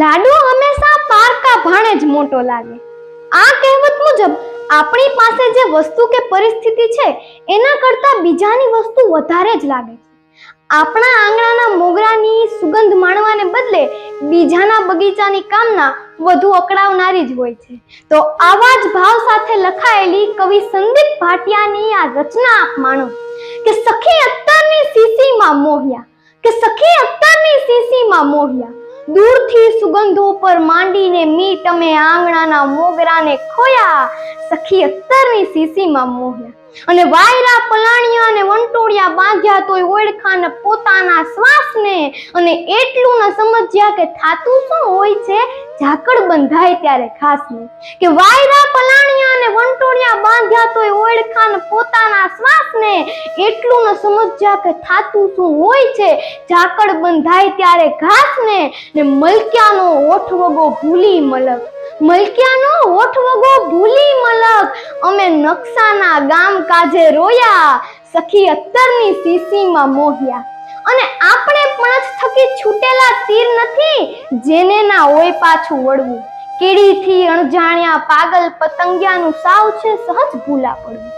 લાડુ હંમેશા પારકા ભાણે જ મોટો લાગે. આ કહેવત મુજબ, આપણી પાસે જે વસ્તુ કે પરિસ્થિતિ છે, એના કરતાં બીજાની વસ્તુ વધારે જ લાગે છે. આપણા આંગણાના મોગરાની સુગંધ માણવાને બદલે બીજાના બગીચાની કામના વધુ અકળાવનારી જ હોય છે. તો આવા જ ભાવ સાથે લખાયેલી કવિ સંદીપ ભાટિયાની આ રચના આપ માણો કે સખી અત્તરની સીસીમાં મોહ્યા, કે સખી અત્તરની સીસીમાં મોહ્યા દૂરથી સુગંધો પર માંડીને મી તમે આંગણાના મોગરાને ખોયા. સખી અત્તરની સીસીમાં મોહ્યા. અને વાયરા, પલાણિયા અને વંટોળિયા બાંધ્યા તોય ઓળખાને પોતાના શ્વાસને. અને એટલું ન સમજ્યા કે થાતું શું હોય છે? ઝાકળ બંધાય ત્યારે ખાસને. કે વાયરા બાંધ્યા તોય ઓળખાને પોતાના શ્વાસને એટલું ન સમજ્યા કે થાતું શું હોય છે. ઝાકળ બંધાય ત્યારે ઘાસને ને મલક્યાનો ઓઠ વગો ભૂલી મલક. મલક્યાનો ઓઠ વગો ભૂલી મલક. અમે નકશાના ગામ કાજે રોયા. સખી અત્તરની સીસીમાં મોહ્યા. અને આપણે પણ થકી છૂટેલા તીર નથી જેને ના હોય પાછું વળવું. કીડીથી અણજાણ્યા પાગલ પતંગિયાનું સાવ છે સહજ ભૂલા પડવું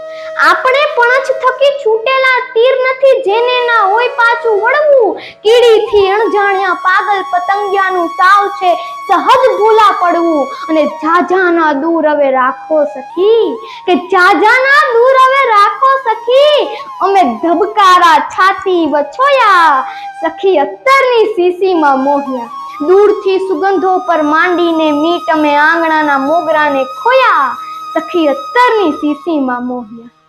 આપણે પણ જ થકી છૂટેલા તીર નથી જેને ના હોય પાછું વળવું. કીડીથી અણજાણ્યા પાગલ પતંગિયાનું સાવ છે સહજ ભૂલા પડવું અને જાજાના દૂર હવે રાખો સખી. કે જાજાના દૂર હવે રાખો સખી. અમે ધબકારા છાતી વછોયા. સખી અત્તરની સીસીમાં મોહ્યા. દૂરથી સુગંધો પર માંડીને મીટ અમે આંગણાના મોગરાને ખોયા. સખી અત્તરની સીસીમાં મોહ્યા.